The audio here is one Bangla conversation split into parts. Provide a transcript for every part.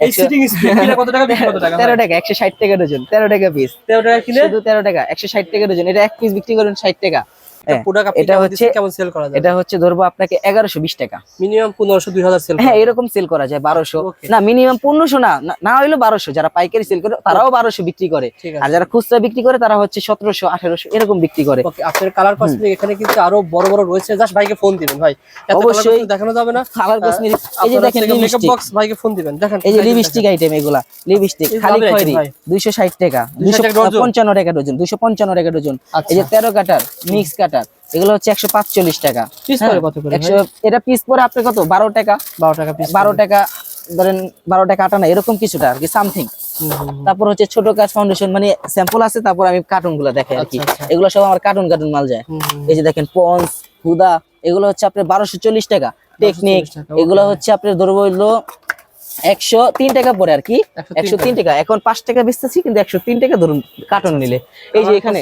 এই সিটিং স্প্রে কত টাকা বিক্রি কত টাকা তেরো টাকা একশো ষাট টাকা ডজন তেরো টাকা পিস 13 টাকা কিনে? শুধু তেরো টাকা একশো ষাট টাকা ডজন এটা এক পিস বিক্রি করেন ষাট টাকা। এটা হচ্ছে কেমন সেল করা যায় এটা হচ্ছে ধরবো আপনাকে এগারোশো বিশ টাকা। মিনিমাম 1500 2000 সেল হ্যাঁ এরকম সেল করা যায় বারোশো। Okay. না মিনিমাম পনেরোশো না না- না হইল যারা পাইকারি সেল করে তারাও বারোশো বিক্রি করে। আর যারা খুচরা বিক্রি করে তারা হচ্ছে এরকম বিক্রি করে। ওকে আপনার কালার কসমেটিক এখানে কিন্তু আরও বড় বড় রয়েছে। জাস্ট ভাইকে ফোন দিবেন ভাই। অবশ্যই। দেখানো যাবে না। কালার কসমেটিক এই যে দেখেন মেকআপ লিপস্টিক বক্স ভাইকে ফোন দিবেন। দেখেন এই যে লিপস্টিক আইটেম এগুলা লিপস্টিক খালি খয়েরি দুইশো ষাট টাকা 260 দুইশো টাকা ডজন? পঞ্চান্ন টাকা ডজন দুইশো পঞ্চান্ন টাকা ডজন। আচ্ছা। এই যে তেরো কাটার মিক্স কাটার। এগুলো হচ্ছে একশো পাঁচচল্লিশ টাকা। পিস হ্যাঁ, করে কত করে এটা পিস পরে আপনি কত? বারো টাকা। 12 টাকা পিস বারো টাকা ধরেন বারো টাকা আটা না এরকম কিছুটা আর কি সামথিং তারপর হচ্ছে ছোট কাজ ফাউন্ডেশন মানে স্যাম্পল আছে তারপর আমি কার্টুনগুলো দেখাই আর কি। আচ্ছা, আচ্ছা। এগুলো সব আমার কার্টুন কার্টুন মাল যায়। এই যে দেখেন পন্স হুদা এগুলো হচ্ছে আপনার বারোশো চল্লিশ টাকা। টেকনিক এগুলো হচ্ছে আপনার ধরবো একশো তিন টাকা পরে আর কি। একশো তিন টাকা। এখন পাঁচ টাকা বেচতেছি কিন্তু একশো তিন টাকা ধরুন কার্টুন নিলে। এই যে এখানে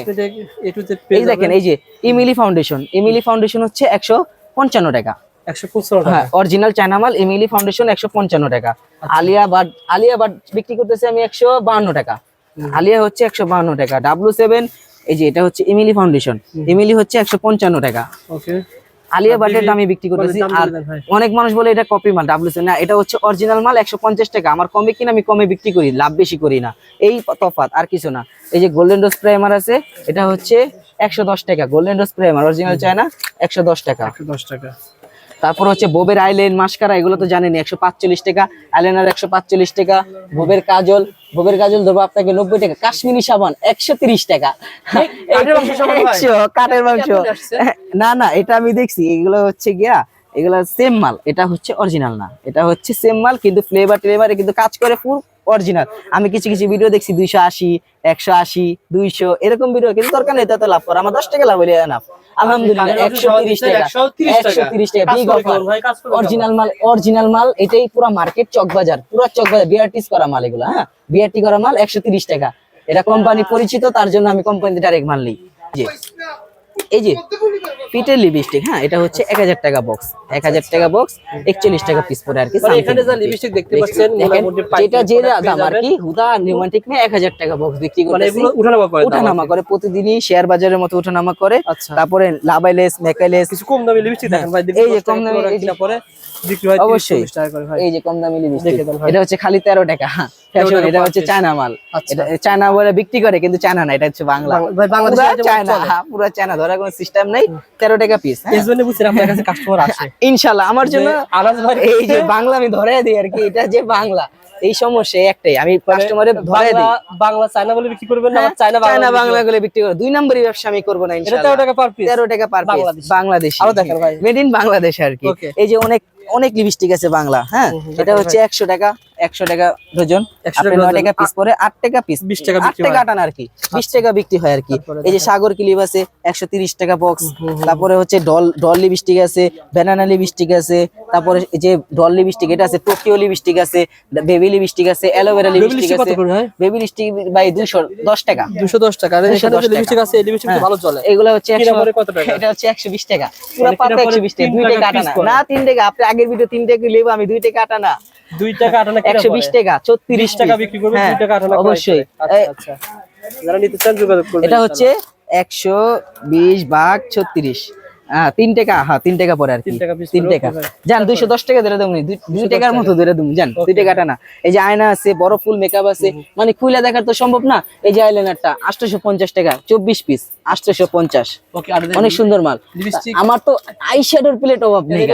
এই দেখেন এই যে ইমিলি ফাউন্ডেশন ইমিলি ফাউন্ডেশন হচ্ছে একশো পঞ্চান্ন টাকা। 115 হ্যাঁ অরিজিনাল চায়না মাল এমিলি ফাউন্ডেশন একশো পঞ্চান্ন টাকা। আলিয়া বাট আলিয়া বাট বিক্রি করতেছি আমি একশো বাহান্ন টাকা। আলিয়া হচ্ছে একশো বাহান্ন টাকা। ডাব্লু সেভেন এই যে এটা হচ্ছে এমিলি ফাউন্ডেশন হচ্ছে একশো পঞ্চান্ন টাকা। ওকে আলিয়া বাটের দামে বিক্রি করতেছি। আর। অনেক মানুষ বলে এটা কপি মাল ডাব্লু সেভেন না এটা হচ্ছে অরিজিনাল মাল একশো পঞ্চাশ টাকা। আমার কমে কিনা আমি কমে বিক্রি করি লাভ বেশি করি না। এই তফাৎ আর কিছু না। এই যে গোল্ডেন ডোজ প্রাইমার আছে এটা হচ্ছে একশো দশ টাকা। গোল্ডেন ডোজ প্রাইমার অরিজিনাল চায়না একশো দশ টাকা। 110 টাকা। তারপর হচ্ছে বোবের আইলেন মাস্কারা এগুলো তো জানেনি একশো পাঁচচল্লিশ টাকা। আইলাইনার একশো পাঁচচল্লিশ টাকা। বোবের কাজল বোবের কাজল ধরবো আপনাকে নব্বই টাকা কাশ্মীরি সাবান একশো তিরিশ টাকা। একশো কাঠের মাংস। না না এটা আমি দেখছি এগুলো হচ্ছে গিয়া এগুলো সেম মাল এটা হচ্ছে অরিজিনাল না এটা হচ্ছে সেম মাল কিন্তু ফ্লেভার টেলেভারে কিন্তু কাজ করে ফুল অরিজিনাল আমি কিছু কিছু ভিডিও দেখছি দুইশো আশি একশো আশি দুইশো এরকম ভিডিও কিন্তু দরকার নেই তাতে লাভ করা আমার দশ টাকা লাভ হলে না আলহামদুলিল্লাহ একশো তিরিশ টাকা। একশো তিরিশ টাকা। বিগ অফার অরিজিনাল মাল অরিজিনাল মাল এটাই পুরো মার্কেট চকবাজার পুরো চকবাজার বিআরটিস করা মাল এগুলো হ্যাঁ? বিআরটি করা মাল একশো তিরিশ টাকা। এটা কোম্পানি পরিচিত তার জন্য আমি কোম্পানি ডাইরেক্ট মাল নিই। যে এই যে পিটের লিপস্টিক হ্যাঁ এটা হচ্ছে এক হাজার টাকা বক্স এক হাজার টাকা বক্স একচল্লিশ টাকা পিস পরে আর কি মানে এখানে যা লিপস্টিক দেখতে পাচ্ছেন যে দাম আর কি হুদা নিউমান্টিক নিয়ে এক হাজার টাকা বক্স বিক্রি। মানে এগুলো উঠানামা করে উঠানামা করে প্রতিদিনই শেয়ার বাজারের মতো উঠানামা করে। আচ্ছা। তারপরে লাভাইলেস মেকাইলেস কিছু কম দামি লিপস্টিক দেখেন ভাই এই যে কম দামি পরে বিক্রি হয় অবশ্যই। 30 টাকা করে ভাই। এই যে কম দামি লিপস্টিক। এটা হচ্ছে খালি তেরো টাকা টাকা এটা হচ্ছে চায়না মাল। আচ্ছা। এটা চায়না বলে বিক্রি করে কিন্তু চায়না না এটা হচ্ছে বাংলা। বাংলা- চায়না। হ্যাঁ, পুরা চায়না ধরার কোনো সিস্টেম নেই। তেরো টাকা পিস বুঝছেন আপনার কাছে কাস্টমার আসে। ইনশাল্লাহ আমার জন্য এই যে বাংলা আমি ধরে দিই আর কি এটা যে বাংলা এই সমস্যা একটাই। আমি কাস্টমারে ধরে দিই বাংলা বাংলা চায়না বলে বিক্রি করবেন না হ্যাঁ, চায়না চায়না বাংলা বাংলা গুলো বিক্রি করে দুই নম্বরই ব্যবসা আমি করব না এটা ইনশাল্লাহ। 13 টাকা পার পিস তেরো টাকা পার পিস বাংলাদেশ। আরও দেখেন ভাই। মেড ইন বাংলাদেশ আর কি। এই যে অনেক অনেক লিপস্টিক আছে বাংলা হ্যাঁ। এটা হচ্ছে একশো টাকা। একশো টাকা ডজন। 100 আপনি টাকা নয় টাকা পিস পরে আট টাকা পিস 20 টাকা আট টাকা আটান আর কি। বিশ টাকা বিক্রি হয় আর কি। এই যে সাগর ক্লিপ আছে একশো তিরিশ টাকা বক্স। তারপরে হচ্ছে ডল ডল লিপস্টিক আছে ব্যানানা লিপস্টিক আছে তারপরে এই যে ডল লিপস্টিক এটা আছে টোকিও লিপস্টিক আছে বেবি লিপস্টিক আছে অ্যালোভেরা লিপস্টিক আছে। বেবি লিপস্টিক বাই দুইশো দশ টাকা। 210 টাকা। আর এখানে 210 যে লিপস্টিক আছে লিপস্টিক হ্যাঁ। ভালো চলে। এগুলো হচ্ছে কিনা 100 পরে কত টাকা? এটা হচ্ছে একশো বিশ টাকা। পুরো পাতা একশো বিশ টাকা দুই টাকা টাকা না তিন টাকা। আপনি আগের ভিডিও তিন টাকা লেবো? আমি দুই টাকা আটা না 2 টাকা 8 টাকা টাকা বিক্রি করবে 2 টাকা 8 টাকা অবশ্যই। আচ্ছা আচ্ছা। যারা নিতে চান যোগাযোগ করবেন এটা হচ্ছে একশো বিশ ভাগ ছত্রিশ। হ্যাঁ তিন টাকা হ্যাঁ তিন টাকা পরে আর কি। তিন টাকা। যান দুইশো দশ টাকা ধরে দুই টাকার মতো ধরে দেবো জান দুই Okay টাকাটা না। এই যে আয়না আছে বড় ফুল মেকআপ আছে মানে খুলে দেখার তো সম্ভব না। এই যে আইলাইনারটা আটশোশো পঞ্চাশ টাকা চব্বিশ পিস আটশোশো পঞ্চাশ। অনেক সুন্দর মাল। আমার তো আই শ্যাডোর প্লেট অভাব নেই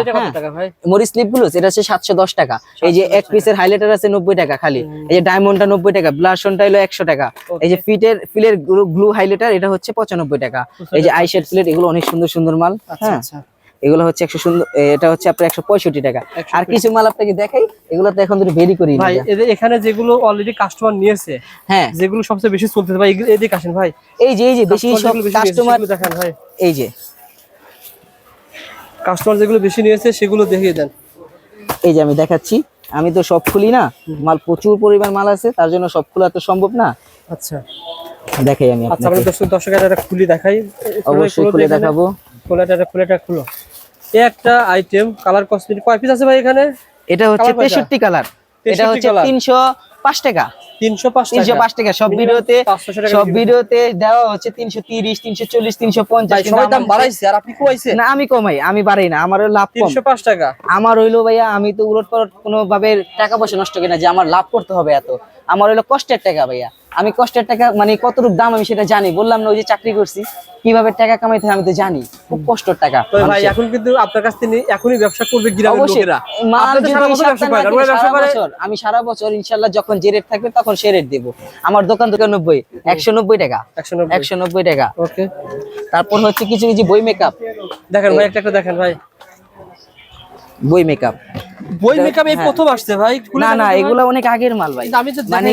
মরি স্লিপগুলো এটা হচ্ছে সাতশো দশ টাকা। এই যে এক পিসের হাইলাইটার আছে নব্বই টাকা খালি। এই যে ডায়মন্ডটা নব্বই টাকা ব্লাশনটা হলো একশো টাকা। এই যে ফিটের ফিলের গ্লু হাইলাইটার এটা হচ্ছে পঁচানব্বই টাকা। এই যে আই শ্যাড প্লেট এগুলো অনেক সুন্দর সুন্দর মাল। আচ্ছা হ্যাঁ। আচ্ছা। এগুলো হচ্ছে একশো সুন্দর এটা হচ্ছে আপনার একশো পঁয়ষট্টি টাকা। আর কিছু মাল আপনাকে দেখাই এগুলো তো এখন ধরে বেরি করি ভাই এখানে যেগুলো অলরেডি কাস্টমার নিয়েছে হ্যাঁ। যেগুলো সবচেয়ে বেশি চলতেছে ভাই এদিকে আসেন ভাই। এই যে এই যে বেশি কাস্টমার দেখান ভাই। এই যে। কাস্টমার যেগুলো বেশি নিয়েছে সেগুলো দেখিয়ে দেন। এই যে আমি দেখাচ্ছি। আমি তো সব খুলি না মাল প্রচুর পরিমাণ মাল আছে তার জন্য সব খোলা তো সম্ভব না। আচ্ছা। দেখাই আমি আচ্ছা দর্শক দর্শকের একটা খুলি দেখাই। অবশ্যই খুলে দেখাবো। খোলাটা খুলেটা খুলো। একটা আইটেম কালার কসমেটিক কয় পিস আছে ভাই এখানে? এটা হচ্ছে Colour কয়টা? তেষট্টি কালার এটা হচ্ছে কালার। তিনশো পাঁচ টাকা। তিনশো পাঁচ তিনশো পাঁচ টাকা। সব ভিডিওতে 500 টাকা সব ভিডিওতে দেওয়া হচ্ছে তিনশো তিরিশ তিনশো চল্লিশ তিনশো পঞ্চাশ। ভাই সবাই দাম বাড়াইছে আর আপনি কমাইছেন? না আমি কমাই আমি বাড়াই না আমার লাভ কম। তিনশো পাঁচ টাকা। আমার হইল ভাইয়া আমি তো উলট পালট কোনো ভাবে টাকা পয়সা নষ্ট করি না যে আমার লাভ করতে হবে এত। আমার হইল কষ্টের টাকা ভাইয়া। আমি কষ্টের টাকা মানে কতটুকু দাম আমি সেটা জানি। বললাম না ওই যে চাকরি করছি কীভাবে টাকা কামাইতে আমি তো জানি। খুব কষ্টের টাকা ভাই এখন কিন্তু আপনার কাছ থেকে এখনই ব্যবসা করবে গ্রামের লোকেরা। আমি সারা বছর ইনশাল্লাহ যখন যে রেট থাকবে তখন সে রেট দেবো। আমার দোকান দোকান নব্বই একশো নব্বই টাকা। একশো নব্বই। একশো নব্বই টাকা। ওকে। তারপর হচ্ছে কিছু কিছু বই মেকআপ দেখেন ভাই একটা একটা দেখেন ভাই। বই মেকআপ বই মেকআপ এই হ্যাঁ। প্রথম আসছে ভাই না না এগুলো অনেক আগের মাল ভাই। মানে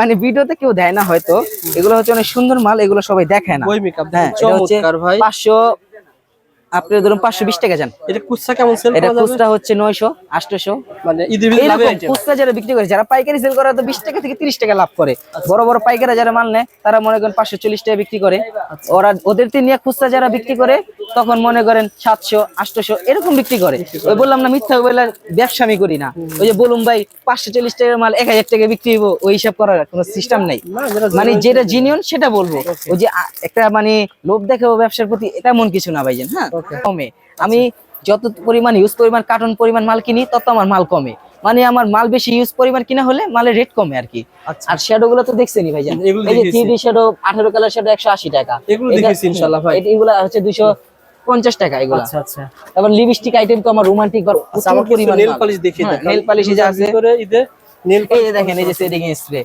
মানে ভিডিওতে কেউ দেয় না হয়তো। এগুলো হচ্ছে অনেক সুন্দর মাল এগুলো সবাই দেখে না। বই মেকআপ হ্যাঁ এটা হচ্ছে চমৎকার ভাই। পাঁচশো আপনি ধরুন পাঁচশো বিশ টাকা যান। এটা কুচ্ছা কেমন সেল এটা খুচরা হচ্ছে নয়শো আটশোশো। মানে। খুচরা যারা বিক্রি করে যারা পাইকারি সেল করে তো বিশ টাকা থেকে তিরিশ টাকা লাভ করে। বড় বড় পাইকারি যারা মাল নেয় তারা মনে করেন পাঁচশো চল্লিশ টাকা বিক্রি করে। ওরা ওদের নিয়ে খুচরা যারা বিক্রি করে তখন মনে করেন সাতশো আটশো এরকম বিক্রি করে। ওই বললাম না মিথ্যা বেলা ব্যবসা আমি করি না। ওই যে বলুন ভাই পাঁচশো চল্লিশ টাকার মাল এক হাজার টাকা বিক্রি হব ওই হিসাব করার কোন সিস্টেম নাই। মানে যেটা জিনিয়ন সেটা বলব। ওই যে একটা মানে লোভ দেখাবো ব্যবসার প্রতি এটা তেমন কিছু না ভাইজেন হ্যাঁ? কমে। আমি যত পরিমাণ ইউজ পরিমাণ কার্টন পরিমাণ মাল কিনি তত আমার মাল কমে। মানে আমার মাল বেশি ইউজ পরিমাণ কিনা হলে মালের রেট কমে আর কি। আর শ্যাডো গুলো তো দেখছেনি ভাইজান। এই যে থ্রি ডি শ্যাডো আঠারো কালার শ্যাডো একশো আশি টাকা। এগুলো দেখেছি ইনশাল্লাহ ভাই। এগুলো হচ্ছে দুশো 50 টাকা এগুলো। আচ্ছা আচ্ছা। তারপর লিপস্টিক আইটেম তো আমার রোমান্টিক বা আচ্ছা, প্রচুর পরিমাণ নেল পলিশ দেখিয়ে হ্যাঁ, দেন নেল পলিশ যা আছে। ভিতরে এই যে নেল পলিশ দেখেন এই যে সেটিং স্প্রে